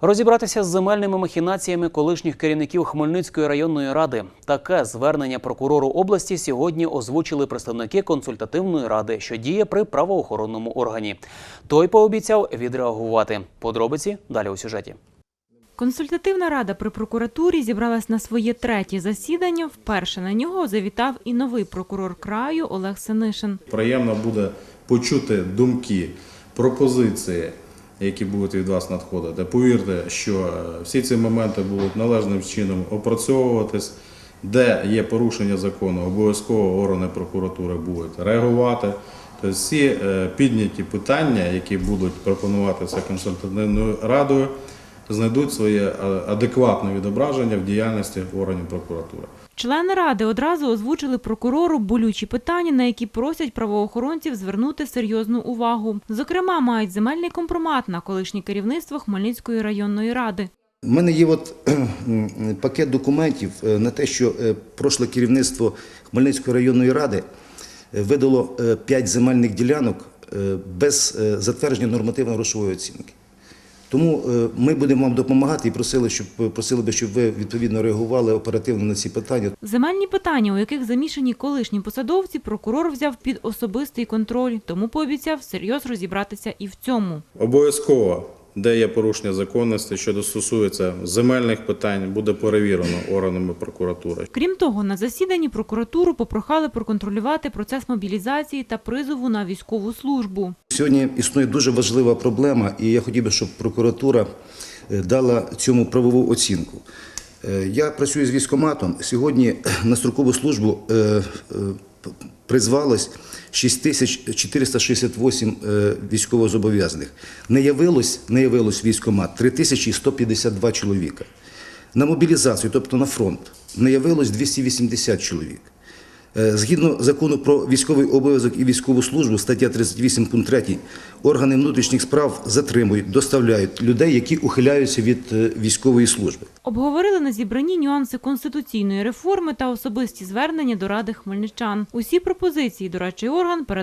Розібратися з земельними махінаціями колишніх керівників Хмельницької районної ради. Таке звернення прокурору області сьогодні озвучили представники консультативної ради, що діє при правоохоронному органі. Той пообіцяв відреагувати. Подробиці далі у сюжеті. Консультативна рада при прокуратурі зібралась на своє третє засідання. Вперше на нього завітав і новий прокурор краю Олег Синишин. Приємно буде почути думки, пропозиції, які будуть від вас надходити. Повірте, що е, всі ці моменти будуть належним чином опрацьовуватись. Де є порушення закону, обов'язково органи прокуратури будуть реагувати. Тобто всі е, підняті питання, які будуть пропонуватися консультативною радою, знайдуть своє е, адекватне відображення в діяльності органів прокуратури. Члени ради одразу озвучили прокурору болючі питання, на які просять правоохоронців звернути серйозну увагу. Зокрема, мають земельний компромат на колишнє керівництво Хмельницької районної ради. У мене є от пакет документів е, на те, що е, прошле керівництво Хмельницької районної ради видало 5 земельних ділянок без затвердження нормативно-грошової оцінки. Тому е, ми будемо вам допомагати і просили, щоб просили би, щоб ви відповідно реагували оперативно на ці питання. Земельні питання, у яких замішані колишні посадовці, прокурор взяв під особистий контроль, тому пообіцяв серйозно розібратися і в цьому. Обов'язково, де є порушення законності, що стосується земельних питань, буде перевірено органами прокуратури. Крім того, на засіданні прокуратуру попрохали проконтролювати процес мобілізації та призову на військову службу. Сьогодні існує дуже важлива проблема, і я хотів би, щоб прокуратура е, дала цьому правову оцінку. Е, Я працюю з військкоматом. Сьогодні на строкову службу е, е, призвалось 6468 е, військовозобов'язаних. Не явилось, не явилось військомат 3152 чоловіка. На мобілізацію, тобто на фронт, не явилось 280 чоловік. Е, Згідно закону про військовий обов'язок і військову службу, стаття 38 пункт 3, органи внутрішніх справ затримують, доставляють людей, які ухиляються від е, військової служби. Обговорили на зібранні нюанси конституційної реформи та особисті звернення до ради хмельничан. Усі пропозиції дорадчий орган передав